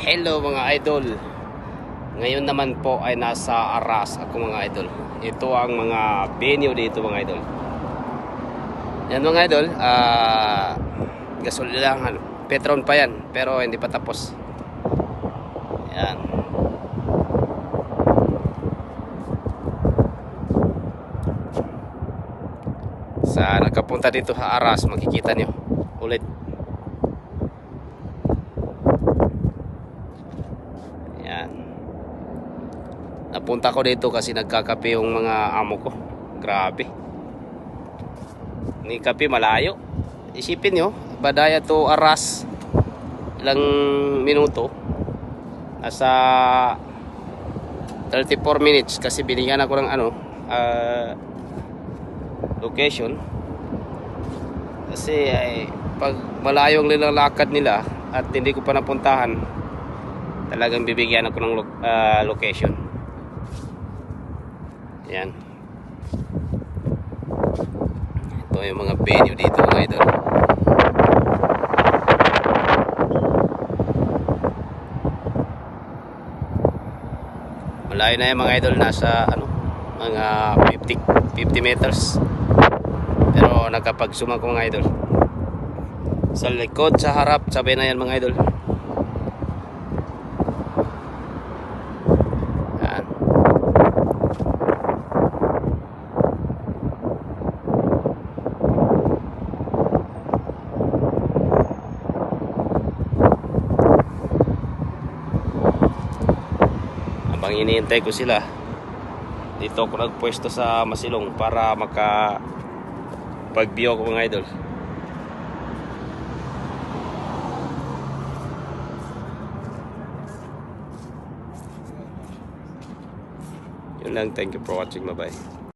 Hello mga idol. Ngayon naman po ay nasa Aras ako mga idol. Ito ang mga venue dito mga idol. Yan mga idol ah Gasolilahan Petron pa yan pero hindi pa tapos. Yan. Sa nagkapunta dito sa Aras makikita nyo Napunta ko dito kasi nagkakape yung mga amo ko. Grabe. Ni kape malayo. Isipin nyo, Badaya to Aras. Ilang minuto. Nasa 34 minutes kasi binigyan ako ng ano, ah, location. Kasi ay, pag malayo ang nilalakad nila at hindi ko pa napuntahan, talagang bibigyan ako ng ah, location. Yan. Ito yung mga venue dito mga idol. Malayo na yan mga idol. Nasa ano, mga 50, 50 meters. Pero nakapag-zoom ako mga idol. Sa likod, sa harap, sabay na yan mga idol. Yan. Habang iniintay ko sila, dito ako nagpwesto sa Masilong para maka pag-view ako mga idol. Yun lang. Thank you for watching. Bye-bye.